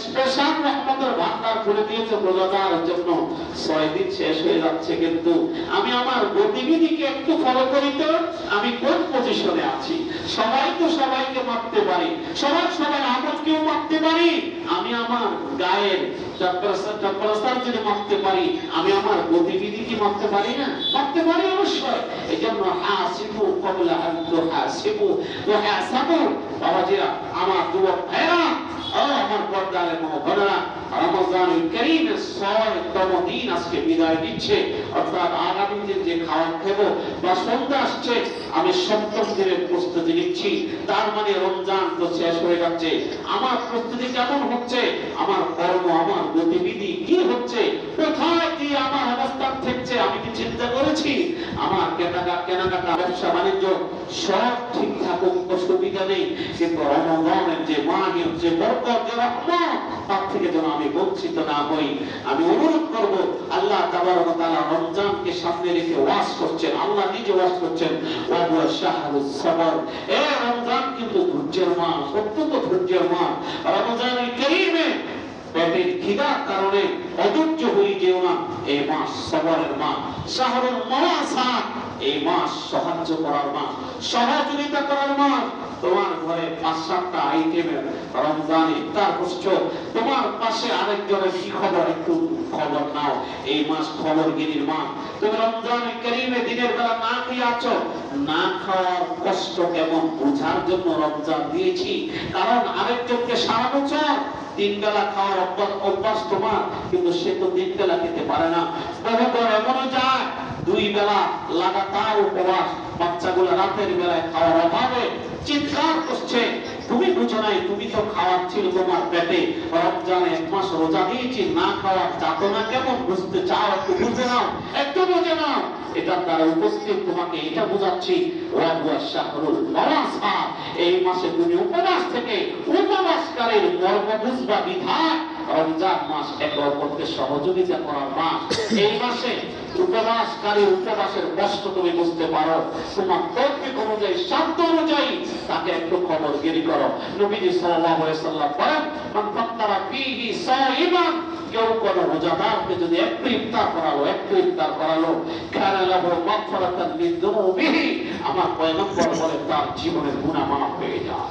Special রহমতের ভান্ডার খুলে দিয়েছে রোজাদার জন্য। ছয় দিন শেষ হয়ে যাচ্ছে কিন্তু। আমি আমার গতিবিধিকে একটু ফলো করি তো। আমি কোন পজিশনে আছি? সবাই তো সবাইকে মাপতে পারি। সবাই সবাই আমলকেও মাপতে পারি? আমি আমার গায়ের যদি মাপতে পারি, আমি আমার গতিবিধি কি মাপতে পারি না? মাপতে পারি অবশ্যই। এই জন্য হাসিবু কবলা আন তুহাসিবু তুহাসাবু বাবাজিরা, আমার যুবক ভাইরা আমার পর্দারে মহোদরা রমজান করিমের ছয়তম দিন আজকে বিদায় দিচ্ছে অর্থাৎ আগামী দিন যে খাওয়া খেব বা সন্ধ্যা আসছে, আমি সপ্তম দিনের প্রস্তুতি নিচ্ছি। তার মানে রমজান তো শেষ হয়ে যাচ্ছে। আমার প্রস্তুতি কেমন হচ্ছে? আমার চিন্তা করেছি, আমার কেনাকাটা কেনাকাটা, ব্যবসা, বাণিজ্য সব ঠিক থাকুক অসুবিধা নেই। কিন্তু রমজানের যে মাহির, যে বরকত, যে তার থেকে যেন আমি বঞ্চিত না হই। আমি অনুরোধ করব, আল্লাহ তাবারক তাআলা রমজানকে সামনে রেখে ওয়াজ করছেন, আল্লাহ নিজে ওয়াজ করছেন ওয়া হুয়া শাহরুস সবর এ রমজান কিন্তু ধৈর্যের মাস অত্যন্ত ধৈর্যের মাস রমজানুল কারীমে খিদার কারণে অধৈর্য হয়ে যেও না। এই মাস সবরের মাস। শাহরুল মাওয়াসা এই মাস সাহায্য করার মাস, সহযোগিতা করার মাস। তোমার ঘরে পাঁচ সাতটা আইটেমের রমজান ইফতার করছ। তোমার পাশে আরেকজনের কি খবর একটু খবর নাও। এই মাস খবর গিরির মাস। তুমি রমজান করিমে দিনের বেলা না খেয়ে আছো? না খাওয়ার কষ্ট কেমন? বোঝার জন্য রমজান দিয়েছি। কারণ আরেকজনকে সারা বছর তিন বেলা খাওয়ার অভ্যাস তোমার, কিন্তু সে তো তিন বেলা খেতে পারে না। বহু এমনও যায় দুই বেলা লাগাতার উপবাস বাচ্চাগুলো রাতের বেলায় খাওয়ার অভাবে চিৎকার করছে। তুমি বুঝো নাই, তুমি তো খাওয়ার ছিল তোমার পেটে। রমজানে এক মাস রোজা দিয়েছি, না খাওয়ার যাতো না কেমন? বুঝতে চাও? একটু বুঝে নাও, একটু বুঝে নাও। এটার দ্বারা উপস্থিত তোমাকে এটা বোঝাচ্ছি এই মাসে তুমি উপবাস থেকে উপবাসকারীর মর্ম বুঝবা বিধায় রমজান মাস একে অপরকে সহযোগিতা করার মাস। এই মাসে উপবাসকারী উপবাসের কষ্ট তুমি বুঝতে পারো। তোমার তৌফিক অনুযায়ী, সাধ্য অনুযায়ী তাকে একটু খবরগিরি করো। নবীজি সাল্লাল্লাহু আলাইহি সাল্লাম বলেন, মান ফাত্তারা ফীহি সাইমান কেউ কোন রোজাদারকে যদি একটু ইফতার করালো একটু ইফতার করালো, কানা লাহু মাগফিরাতান মিন দুনুবিহি আমার পয়গম্বর বলে তার জীবনের গুনাহ মাফ হয়ে যায়